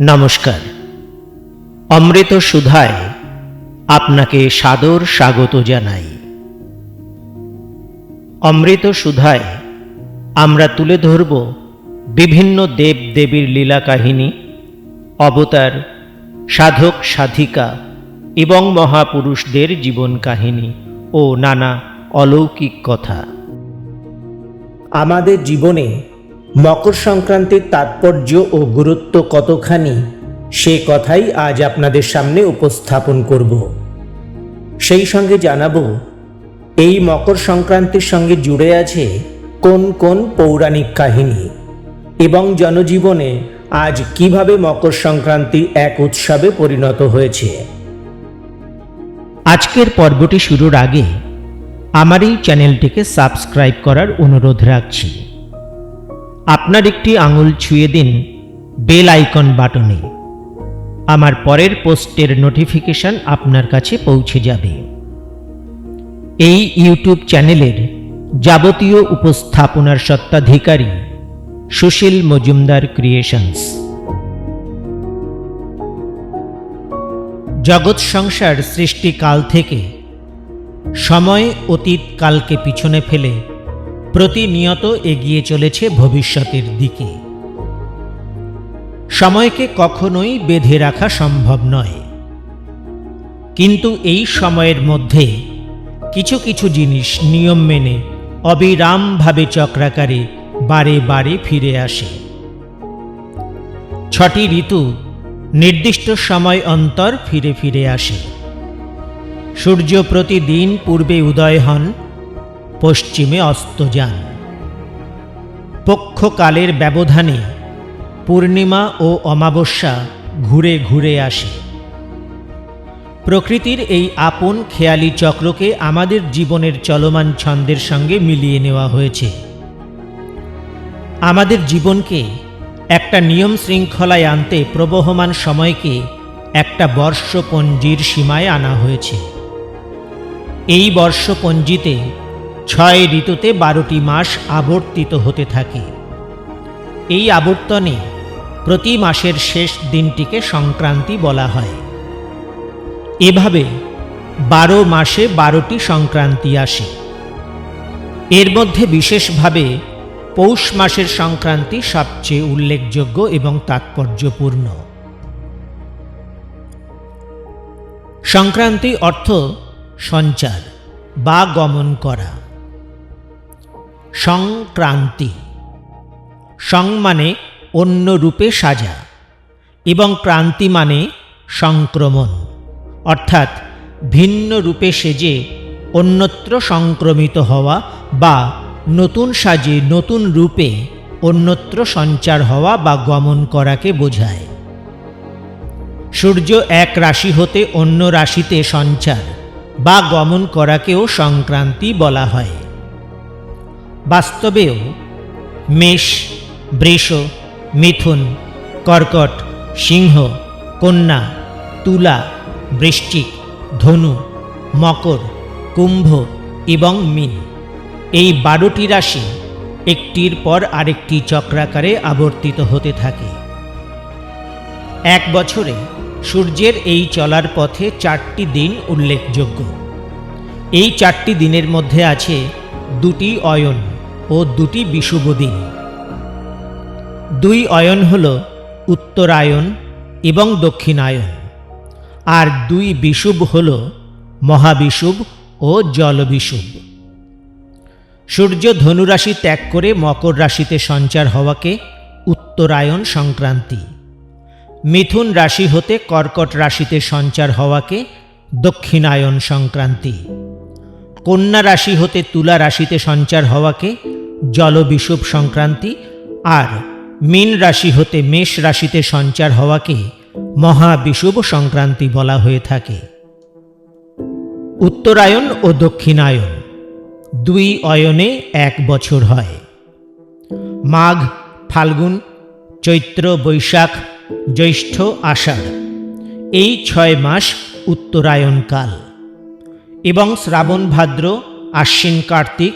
নমস্কার। অমৃত সুধায় আপনাকে সাদর স্বাগত জানাই। অমৃত সুধায় আমরা তুলে ধরব বিভিন্ন দেব দেবীর লীলা কাহিনী, অবতার, সাধক, সাধিকা এবং মহাপুরুষদের জীবন কাহিনী ও নানা অলৌকিক কথা। আমাদের জীবনে মকর সংক্রান্তির তাৎপর্য ও গুরুত্ব কতখানি, সে কথাই আজ আপনাদের সামনে উপস্থাপন করব। সেই সঙ্গে জানাব, এই মকর সংক্রান্তির সঙ্গে জুড়ে আছে কোন কোন পৌরাণিক কাহিনী এবং জনজীবনে আজ কীভাবে মকর সংক্রান্তি এক উৎসবে পরিণত হয়েছে। আজকের পর্বটি শুরুর আগে আমার এই চ্যানেলটিকে সাবস্ক্রাইব করার অনুরোধ রাখছি। আপনার একটি আঙুল ছুঁয়ে দিন, বেল আইকন বাটনে। আমার পরের পোস্টের নোটিফিকেশন আপনার কাছে পৌঁছে যাবে। এই ইউটিউব চ্যানেলের যাবতীয় উপস্থাপনার সত্ত্বাধিকারী সুশীল মজুমদার ক্রিয়েশনস। জগৎ সংসার সৃষ্টিকাল থেকে সময় অতীত কালকে পিছনে ফেলে প্রতিনিয়ত এগিয়ে চলেছে ভবিষ্যতের দিকে। সময়কে কখনোই বেঁধে রাখা সম্ভব নয়। কিন্তু এই সময়ের মধ্যে কিছু কিছু জিনিস নিয়ম মেনে অবিরামভাবে চক্রাকারে বারে বারে ফিরে আসে। ছটি ঋতু নির্দিষ্ট সময় অন্তর ফিরে ফিরে আসে। সূর্য প্রতিদিন পূর্বে উদয় হন পশ্চিমে অস্ত যান। পক্ষকালের ব্যবধানে পূর্ণিমা ও অমাবস্যা ঘুরে ঘুরে আসে। প্রকৃতির এই আপন খেয়ালি চক্রকে আমাদের জীবনের চলমান ছন্দের সঙ্গে মিলিয়ে নেওয়া হয়েছে। আমাদের জীবনকে একটা নিয়ম শৃঙ্খলায় আনতে প্রবহমান সময়কে একটা বর্ষপঞ্জির সীমায় আনা হয়েছে। এই বর্ষপঞ্জিতে ছয় ঋতুতে বারোটি মাস আবর্তিত হতে থাকে। এই আবর্তনে প্রতি মাসের শেষ দিনটিকে সংক্রান্তি বলা হয়। এভাবে বারো মাসে বারোটি সংক্রান্তি আসে। এর মধ্যে বিশেষভাবে পৌষ মাসের সংক্রান্তি সবচেয়ে উল্লেখযোগ্য এবং তাৎপর্যপূর্ণ। সংক্রান্তি অর্থ সঞ্চার বা গমন করা। সংক্রান্তি। সং মানে অন্য রূপে সাজা এবং ক্রান্তি মানে সংক্রমণ। অর্থাৎ ভিন্ন রূপে সেজে অন্যত্র সংক্রমিত হওয়া বা নতুন সাজে নতুন রূপে অন্যত্র সঞ্চার হওয়া বা গমন করাকে বোঝায়। সূর্য এক রাশি হতে অন্য রাশিতে সঞ্চার বা গমন করাকেও সংক্রান্তি বলা হয়। বাস্তবেও মেষ, বৃষ, মিথুন, কর্কট, সিংহ, কন্যা, তুলা বৃশ্চিক ধনু, মকর, কুম্ভ এবং মীন। এই বারোটি রাশি একটির পর আরেকটি চক্রাকারে আবর্তিত হতে থাকে। এক বছরে সূর্যের এই চলার পথে চারটি দিন উল্লেখযোগ্য। এই চারটি দিনের মধ্যে আছে দুটি অয়ন। ও দুটি বিষুব দিন। দুই অয়ন হল উত্তরায়ণ এবং দক্ষিণায়ন আর দুই বিষুব হল মহাবিষুব ও জলবিষুব সূর্য ধনুরাশি ত্যাগ করে মকর রাশিতে সঞ্চার হওয়াকে উত্তরায়ণ সংক্রান্তি। মিথুন রাশি হতে কর্কট রাশিতে সঞ্চার হওয়াকে দক্ষিণায়ন সংক্রান্তি। কন্যা রাশি হতে তুলা রাশিতে সঞ্চার হওয়াকে জলবিষুব সংক্রান্তি আর মীন রাশি হতে মেষ রাশিতে সঞ্চার হওয়াকে মহাবিষুব সংক্রান্তি বলা হয়ে থাকে। উত্তরায়ণ ও দক্ষিণায়ন দুই অয়নে এক বছর হয়। মাঘ, ফাল্গুন, চৈত্র, বৈশাখ, জ্যৈষ্ঠ, আষাঢ় এই ছয় মাস উত্তরায়ণকাল এবং শ্রাবণ, ভাদ্র, আশ্বিন, কার্তিক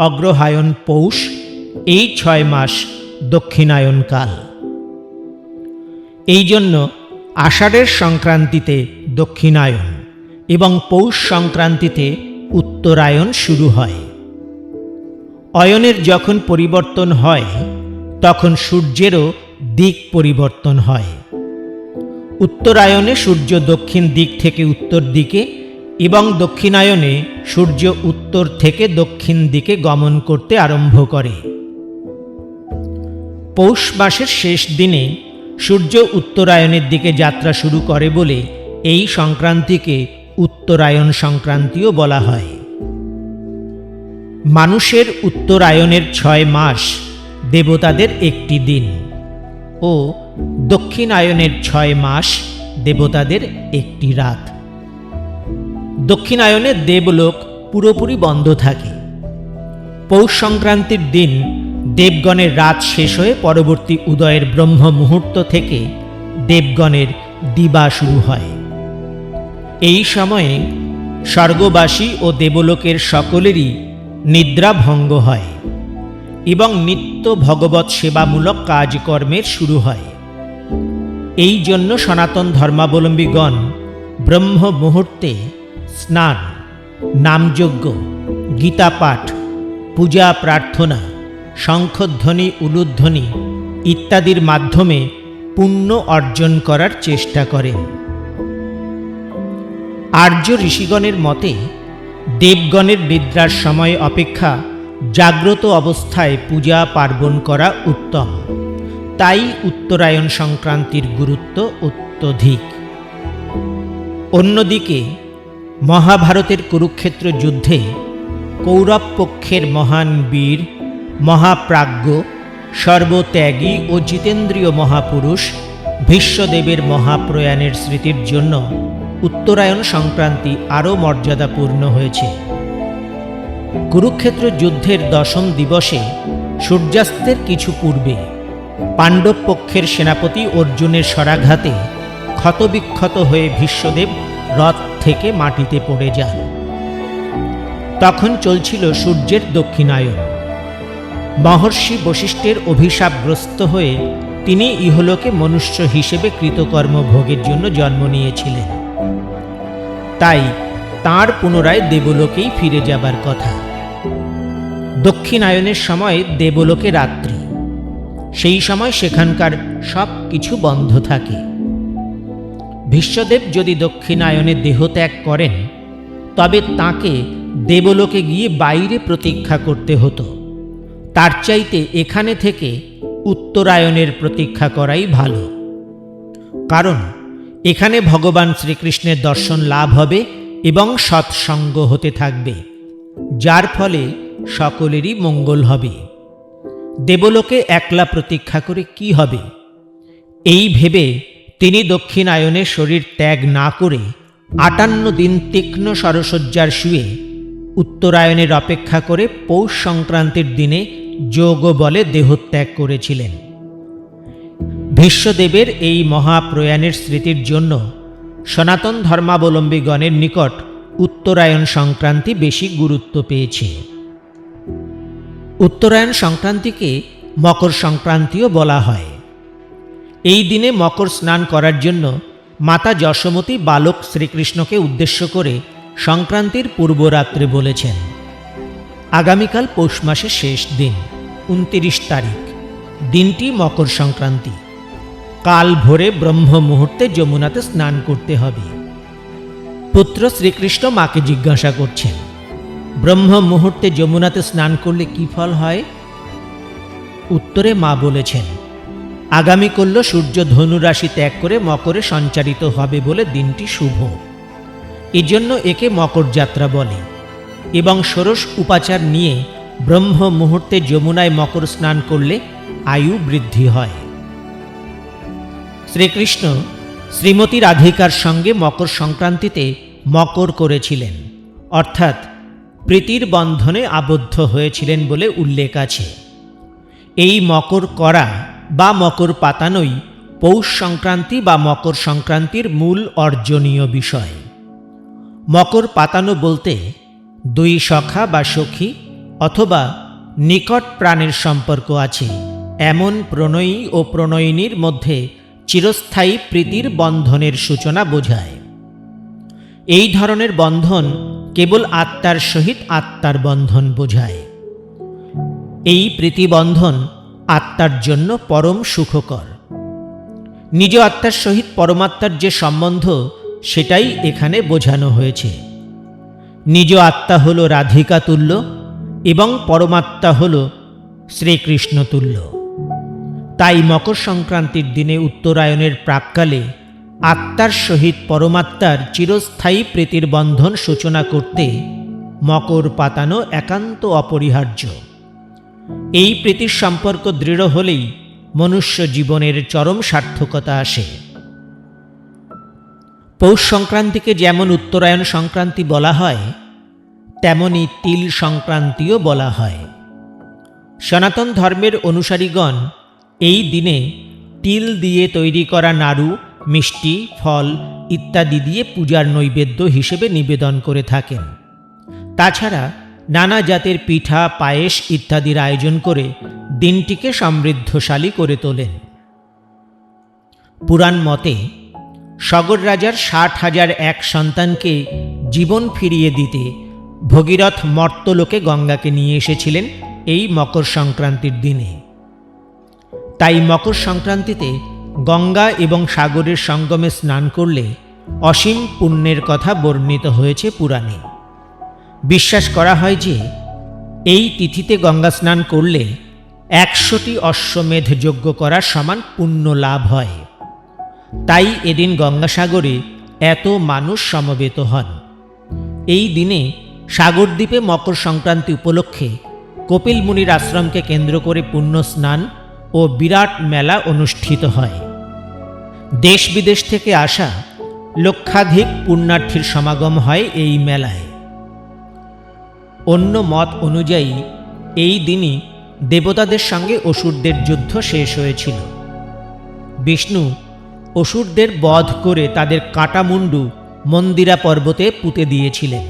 অগ্রহায়ণ পৌষ, এই ছয় মাস দক্ষিণায়ন কাল এই জন্য আষাঢ়ের সংক্রান্তিতে দক্ষিণায়ন এবং পৌষ সংক্রান্তিতে উত্তরায়ণ শুরু হয়। অয়নের যখন পরিবর্তন হয়, তখন সূর্যেরও দিক পরিবর্তন হয়। উত্তরায়ণে সূর্য দক্ষিণ দিক থেকে উত্তর দিকে এবং দক্ষিণায়নে সূর্য উত্তর থেকে দক্ষিণ দিকে গমন করতে আরম্ভ করে। পৌষ মাসের শেষ দিনে সূর্য উত্তরায়ণের দিকে যাত্রা শুরু করে বলে এই সংক্রান্তিকে উত্তরায়ণ সংক্রান্তিও বলা হয়। মানুষের উত্তরায়ণের ছয় মাস দেবতাদের একটি দিন ও দক্ষিণায়নের ছয় মাস দেবতাদের একটি রাত। দক্ষিণায়নে দেবলোক পুরোপুরি বন্ধ থাকে। পৌষ সংক্রান্তির দিন দেবগণের রাত শেষ হয়ে পরবর্তী উদয়ের ব্রহ্ম মুহূর্ত থেকে দেবগণের দিবা শুরু হয়। এই সময়ে স্বর্গবাসী ও দেবলোকের সকলেরই নিদ্রা ভঙ্গ হয় এবং নিত্য ভগবত সেবামূলক কাজকর্মের শুরু হয়। এই জন্য সনাতন ধর্মাবলম্বীগণ ব্রহ্ম মুহূর্তে স্নান, নামযজ্ঞ গীতা পাঠ পূজা প্রার্থনা, শঙ্খধ্বনি, উলুধ্বনি ইত্যাদির মাধ্যমে পুণ্য অর্জন করার চেষ্টা করেন। আর্য ঋষিগণের মতে, দেবগণের নিদ্রার সময় অপেক্ষা জাগ্রত অবস্থায় পূজা পার্বণ করা উত্তম। তাই উত্তরায়ণ সংক্রান্তির গুরুত্ব অত্যধিক। অন্যদিকে মহাভারতের কুরুক্ষেত্র যুদ্ধে কৌরব পক্ষের মহান বীর, মহাপ্রাজ্ঞ, সর্বত্যাগী ও জিতেন্দ্রীয় মহাপুরুষ ভীষ্মদেবের মহাপ্রয়াণের স্মৃতির জন্য উত্তরায়ণ সংক্রান্তি আরও মর্যাদাপূর্ণ হয়েছে। কুরুক্ষেত্র যুদ্ধের দশম দিবসে সূর্যাস্তের কিছু পূর্বে পাণ্ডব পক্ষের সেনাপতি অর্জুনের স্বরাঘাতে ক্ষতবিক্ষত হয়ে ভীষ্মদেব রথ থেকে মাটিতে পড়ে যান তখন চলছিল সূর্যের দক্ষিণায়ন। মহর্ষি বশিষ্ঠের অভিশাপগ্রস্ত হয়ে তিনি ইহলোকে মনুষ্য হিসেবে কৃতকর্ম ভোগের জন্য জন্ম নিয়েছিলেন। তাই তার পুনরায় দেবলোকেই ফিরে যাবার কথা। দক্ষিণায়নের সময় দেবলোকে রাত্রি। সেই সময় সেখানকার সব কিছু বন্ধ থাকে। বিশ্বদেব যদি দক্ষিণায়নে দেহত্যাগ করেন, তবে তাকে দেবলোকে গিয়ে বাইরে প্রতীক্ষা করতে হতো। তার চাইতে এখানে থেকে উত্তরায়ণের প্রতীক্ষা করাই ভালো। কারণ এখানে ভগবান শ্রীকৃষ্ণের দর্শন লাভ হবে এবং সৎসঙ্গ হতে থাকবে, যার ফলে সকলেরই মঙ্গল হবে। দেবলোকে একলা প্রতীক্ষা করে কি হবে? এই ভেবে তিনি দক্ষিণায়নে শরীর ত্যাগ না করে আটান্ন দিন তীক্ষ্ণ সরসজ্জার শুয়ে উত্তরায়ণের অপেক্ষা করে পৌষ সংক্রান্তির দিনে যোগ বলে দেহত্যাগ করেছিলেন। ভীষ্মদেবের এই মহাপ্রয়াণের স্মৃতির জন্য সনাতন ধর্মাবলম্বীগণের নিকট উত্তরায়ণ সংক্রান্তি বেশি গুরুত্ব পেয়েছে। উত্তরায়ণ সংক্রান্তিকে মকর সংক্রান্তিও বলা হয়। এই দিনে মকর স্নান করার জন্য মাতা যশোমতী বালক শ্রীকৃষ্ণকে উদ্দেশ্য করে সংক্রান্তির পূর্বরাত্রে বলেছেন, আগামীকাল পৌষ মাসের শেষ দিন, উনতিরিশ তারিখ, দিনটি মকর সংক্রান্তি। কাল ভোরে ব্রহ্ম মুহূর্তে যমুনাতে স্নান করতে হবে। পুত্র শ্রীকৃষ্ণ মাকে জিজ্ঞাসা করছেন, ব্রহ্ম মুহূর্তে যমুনাতে স্নান করলে কি ফল হয়? উত্তরে মা বলেছেন আগামী করল সূর্য ধনুরাশি ত্যাগ করে মকরে সঞ্চারিত হবে বলে দিনটি শুভ। এজন্য একে মকর যাত্রা বলে এবং ষোড়শ উপাচার নিয়ে ব্রহ্ম মুহূর্তে যমুনায় মকর স্নান করলে আয়ু বৃদ্ধি হয়। শ্রীকৃষ্ণ শ্রীমতী রাধিকার সঙ্গে মকর সংক্রান্তিতে মকর করেছিলেন, অর্থাৎ প্রীতির বন্ধনে আবদ্ধ হয়েছিলেন বলে উল্লেখ আছে। এই মকর করা বা মকর পাতানোই পৌষ সংক্রান্তি বা মকর সংক্রান্তির মূল অর্জনীয় বিষয়। মকর পাতানো বলতে দুই সখা বা সখী অথবা নিকট প্রাণের সম্পর্ক আছে। এমন প্রণয়ী ও প্রণয়িনীর মধ্যে চিরস্থায়ী প্রীতির বন্ধনের সূচনা বোঝায়। এই ধরনের বন্ধন কেবল আত্মার সহিত আত্মার বন্ধন বোঝায়। এই প্রীতিবন্ধন আত্মার জন্য পরম সুখকর। নিজ আত্মার সহিত পরমাত্মার যে সম্বন্ধ, সেটাই এখানে বোঝানো হয়েছে। নিজ আত্মা হল রাধিকা তুল্য এবং পরমাত্মা হল শ্রীকৃষ্ণ তুল্য। তাই মকর সংক্রান্তির দিনে উত্তরায়ণের প্রাককালে আত্মার সহিত পরমাত্মার চিরস্থায়ী প্রীতির বন্ধন সূচনা করতে মকর পাতানো একান্ত অপরিহার্য। এই প্রীতির সম্পর্ক দৃঢ় হলেই মনুষ্য জীবনের চরম সার্থকতা আসে। পৌষ সংক্রান্তিকে যেমন উত্তরায়ণ সংক্রান্তি বলা হয়, তেমনি তিল সংক্রান্তিও বলা হয়। সনাতন ধর্মের অনুসারীগণ এই দিনে তিল দিয়ে তৈরি করা নাড়ু, মিষ্টি, ফল ইত্যাদি দিয়ে পূজার নৈবেদ্য হিসেবে নিবেদন করে থাকেন। তাছাড়া নানা জাতের পিঠা, পায়েস ইত্যাদির আয়োজন করে দিনটিকে সমৃদ্ধশালী করে তোলেন। পুরাণ মতে, সগর রাজার ষাট হাজার এক সন্তানকে জীবন ফিরিয়ে দিতে ভগীরথ মর্তলোকে গঙ্গাকে নিয়ে এসেছিলেন এই মকর সংক্রান্তির দিনে। তাই মকর সংক্রান্তিতে গঙ্গা এবং সাগরের সঙ্গমে স্নান করলে অসীম পুণ্যের কথা বর্ণিত হয়েছে পুরাণে। বিশ্বাস করা হয় যে এই তিথিতে গঙ্গা স্নান করলে একশোটি অশ্বমেধ যজ্ঞ করার সমান পুণ্য লাভ হয়। তাই এদিন গঙ্গাসাগরে এত মানুষ সমবেত হন। এই দিনে সাগরদ্বীপে মকর সংক্রান্তি উপলক্ষে কপিল মুনির আশ্রমকে কেন্দ্র করে পুণ্য স্নান ও বিরাট মেলা অনুষ্ঠিত হয়। দেশ বিদেশ থেকে আসা লক্ষাধিক পুণ্যার্থীর সমাগম হয় এই মেলায়। অন্য মত অনুযায়ী, এই দিনই দেবতাদের সঙ্গে অসুরদের যুদ্ধ শেষ হয়েছিল। বিষ্ণু অসুরদের বধ করে তাদের কাটামুন্ডু মন্দিরা পর্বতে পুঁতে দিয়েছিলেন।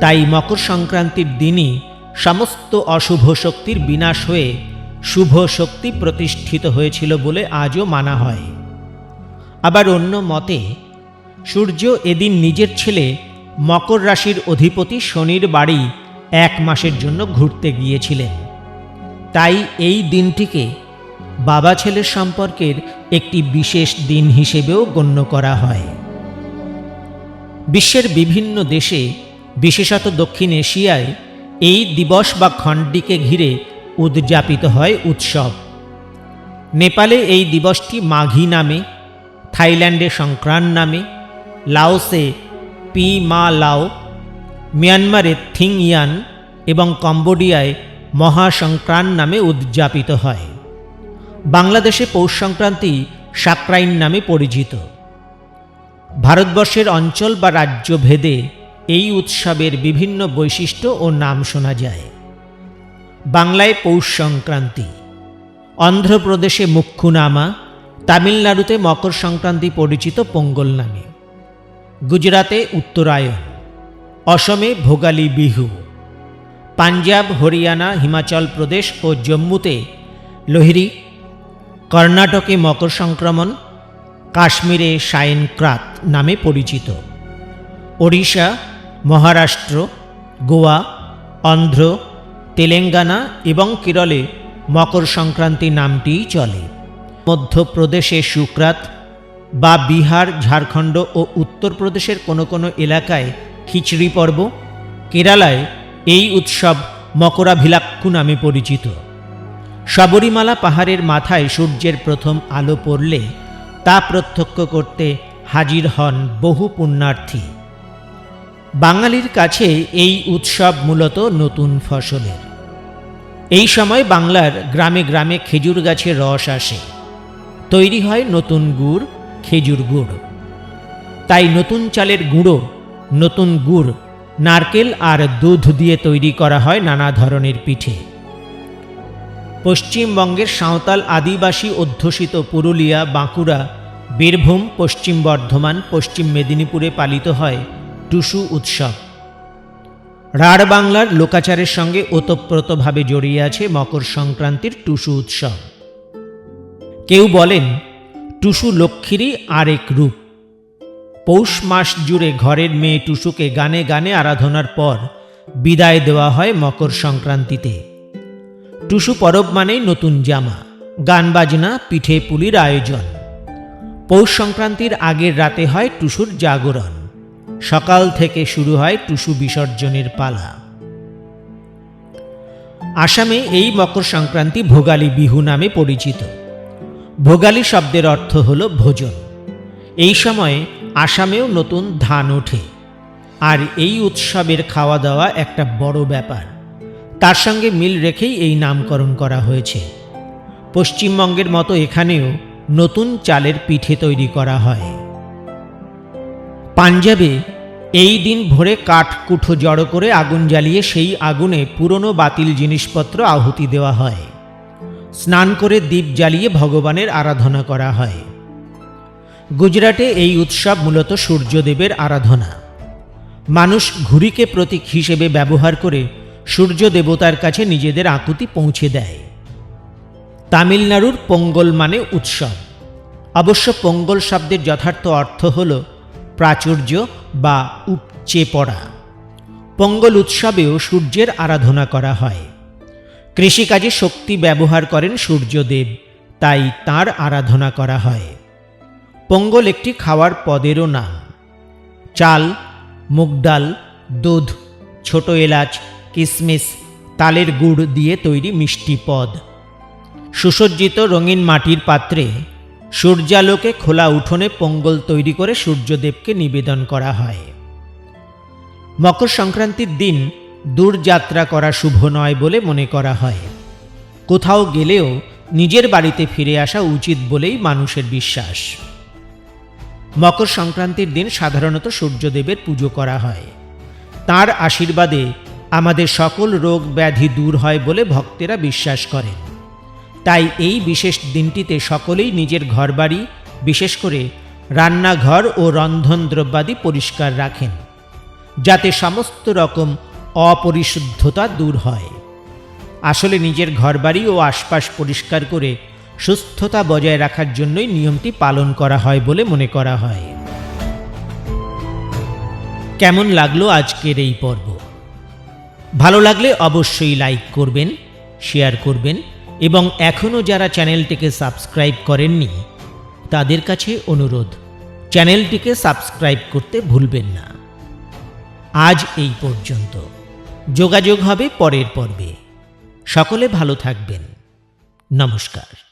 তাই মকর সংক্রান্তির দিনই সমস্ত অশুভ শক্তির বিনাশ হয়ে শুভ শক্তি প্রতিষ্ঠিত হয়েছিল বলে আজও মানা হয়। আবার অন্য মতে, সূর্য এদিন নিজের ছেলে মকর রাশির অধিপতি শনির বাড়ি এক মাসের জন্য ঘুরতে গিয়েছিলেন। তাই এই দিনটিকে বাবা ছেলের সম্পর্কের একটি বিশেষ দিন হিসেবেও গণ্য করা হয়। বিশ্বের বিভিন্ন দেশে, বিশেষত দক্ষিণ এশিয়ায়, এই দিবস বা খণ্ডটিকে ঘিরে উদযাপিত হয় উৎসব। নেপালে এই দিবসটি মাঘী নামে, থাইল্যান্ডে সংক্রান নামে, লাওসে পি মা লাও মিয়ানমারে থিং ইয়ান এবং কম্বোডিয়ায় মহাসংক্রান নামে উদযাপিত হয়। বাংলাদেশে পৌষ সংক্রান্তি সাকরাইন নামে পরিচিত। ভারতবর্ষের অঞ্চল বা রাজ্য ভেদে এই উৎসবের বিভিন্ন বৈশিষ্ট্য ও নাম শোনা যায়। বাংলায় পৌষ সংক্রান্তি অন্ধ্রপ্রদেশে মুখ্যুনামা, তামিলনাড়ুতে মকর সংক্রান্তি পরিচিত পোঙ্গল নামে। গুজরাতে উত্তরায়ণ, অসমে ভোগালী বিহু, পাঞ্জাব, হরিয়ানা, হিমাচল প্রদেশ ও জম্মুতে লোহিরি, কর্ণাটকে মকর সংক্রমণ, কাশ্মীরে শাইন ক্রাত নামে পরিচিত, ওড়িশা, মহারাষ্ট্র, গোয়া, অন্ধ্র, তেলেঙ্গানা এবং কেরলে মকর সংক্রান্তি নামটিই চলে। মধ্যপ্রদেশে শুক্রাত বা বিহার, ঝাড়খণ্ড ও উত্তরপ্রদেশের কোনো কোনো এলাকায় খিচড়ি পর্ব? কেরালায় এই উৎসব মকরাভিলাক্কু নামে পরিচিত। শবরীমালা পাহাড়ের মাথায় সূর্যের প্রথম আলো পড়লে তা প্রত্যক্ষ করতে হাজির হন বহু পুণ্যার্থী। বাঙালির কাছে এই উৎসব মূলত নতুন ফসলের। এই সময় বাংলার গ্রামে গ্রামে খেজুর গাছে রস আসে। তৈরি হয় নতুন গুড় খেজুর গুড়। তাই নতুন চালের গুঁড়ো, নতুন গুড়, নারকেল আর দুধ দিয়ে তৈরি করা হয় নানা ধরনের পিঠে। পশ্চিমবঙ্গের সাঁওতাল আদিবাসী অধ্যুষিত পুরুলিয়া, বাঁকুড়া, বীরভূম, পশ্চিম বর্ধমান, পশ্চিম মেদিনীপুরে পালিত হয় টুসু উৎসব। রাঢ় বাংলার লোকাচারের সঙ্গে ওতপ্রোতভাবে জড়িয়ে আছে মকর সংক্রান্তির টুসু উৎসব। কেউ বলেন টুসু লক্ষ্মীরই আরেক রূপ। পৌষ মাস জুড়ে ঘরের মেয়ে টুসুকে গানে গানে আরাধনার পর বিদায় দেওয়া হয় মকর সংক্রান্তিতে। টুসু পরব মানেই নতুন জামা, গান বাজনা, পিঠে পুলির আয়োজন। পৌষ সংক্রান্তির আগের রাতে হয় টুসুর জাগরণ। সকাল থেকে শুরু হয় টুসু বিসর্জনের পালা। আসামে এই মকর সংক্রান্তি ভোগালী বিহু নামে পরিচিত। ভোগালী শব্দের অর্থ হল ভোজন। এই সময়ে আসামেও নতুন ধান ওঠে। আর এই উৎসবের খাওয়া দাওয়া একটা বড় ব্যাপার। তার সঙ্গে মিল রেখেই এই নামকরণ করা হয়েছে। পশ্চিমবঙ্গের মতো এখানেও নতুন চালের পিঠে তৈরি করা হয়। পাঞ্জাবে এই দিন ভোরে কাঠ কুঠো জড়ো করে আগুন জ্বালিয়ে সেই আগুনে পুরনো বাতিল জিনিসপত্র আহুতি দেওয়া হয়। স্নান করে দীপ জ্বালিয়ে ভগবানের আরাধনা করা হয়। গুজরাটে এই উৎসব মূলত সূর্যদেবের আরাধনা। মানুষ ঘুড়িকে প্রতীক হিসেবে ব্যবহার করে সূর্য দেবতার কাছে নিজেদের আকুতি পৌঁছে দেয়। তামিলনাড়ুর পোঙ্গল মানে উৎসব। অবশ্য পোঙ্গল শব্দের যথার্থ অর্থ হল প্রাচুর্য বা উপচে পড়া। পোঙ্গল উৎসবেও সূর্যের আরাধনা করা হয়। কৃষিকাজে শক্তি ব্যবহার করেন সূর্যদেব, তাই তার আরাধনা করা হয়। পোঙ্গল একটি খাওয়ার পদেরও নাম। চাল, মুগ ডাল, দুধ, ছোট এলাচ কিশমিশ তালের গুড় দিয়ে তৈরি মিষ্টি পদ। সুসজ্জিত রঙিন মাটির পাত্রে সূর্যালোকে খোলা উঠোনে পোঙ্গল তৈরি করে সূর্যদেবকে নিবেদন করা হয়। মকর সংক্রান্তির দিন দূরযাত্রা করা শুভ নয় বলে মনে করা হয়। কোথাও গেলেও নিজের বাড়িতে ফিরে আসা উচিত বলেই মানুষের বিশ্বাস। মকর সংক্রান্তির দিন সাধারণত সূর্যদেবের পুজো করা হয়। তার আশীর্বাদে আমাদের সকল রোগ ব্যাধি দূর হয় বলে ভক্তেরা বিশ্বাস করেন। তাই এই বিশেষ দিনটিতে সকলেই নিজের ঘরবাড়ি, বিশেষ করে রান্নাঘর ও রন্ধন দ্রব্যাদি পরিষ্কার রাখেন। যাতে সমস্ত রকম অপরিশুদ্ধতা দূর হয়। আসলে নিজের ঘরবাড়ি ও আশপাশ পরিষ্কার করে সুস্থতা বজায় রাখার জন্যই নিয়মটি পালন করা হয় বলে মনে করা হয়। কেমন লাগল আজকের এই পর্ব? ভালো লাগলে অবশ্যই লাইক করবেন, শেয়ার করবেন এবং এখনও যারা চ্যানেলটিকে সাবস্ক্রাইব করেননি, তাদের কাছে অনুরোধ, চ্যানেলটিকে সাবস্ক্রাইব করতে ভুলবেন না। আজ এই পর্যন্ত। যোগাযোগ হবে পরের পর্বে। সকলে ভালো থাকবেন। নমস্কার।